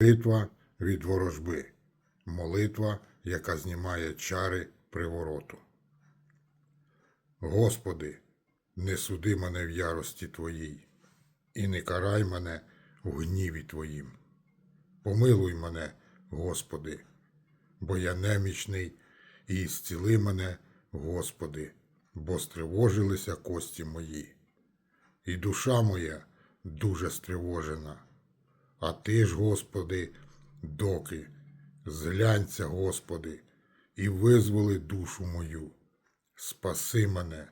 Молитва від ворожби. Молитва, яка знімає чари привороту. Господи, не суди мене в ярості Твоїй, і не карай мене в гніві Твоїм. Помилуй мене, Господи, бо я немічний, і зціли мене, Господи, бо стривожилися кості мої. І душа моя дуже стривожена. А ти ж, Господи, доки, зглянься, Господи, і визволи душу мою. Спаси мене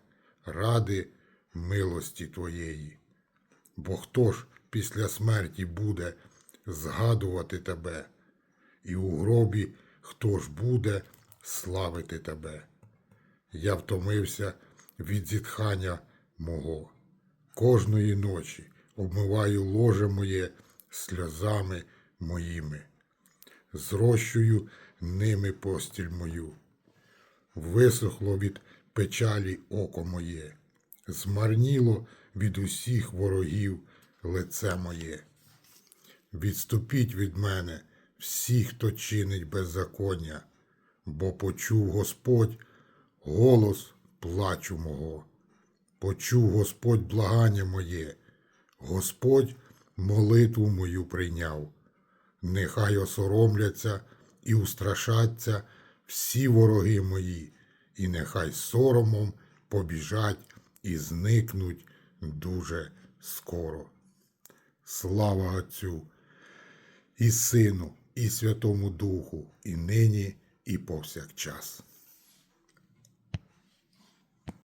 ради милості Твоєї. Бо хто ж після смерті буде згадувати Тебе, і у гробі хто ж буде славити Тебе? Я втомився від зітхання мого. Кожної ночі обмиваю ложе моє сльозами моїми, зрощую ними постіль мою. Висохло від печалі око моє, змарніло від усіх ворогів лице моє. Відступіть від мене всі, хто чинить беззаконня, бо почув Господь голос плачу мого. Почув Господь благання моє, Господь молитву мою прийняв. Нехай осоромляться і устрашаться всі вороги мої, і нехай соромом побіжать і зникнуть дуже скоро. Слава Отцю і Сину, і Святому Духу, і нині, і повсякчас.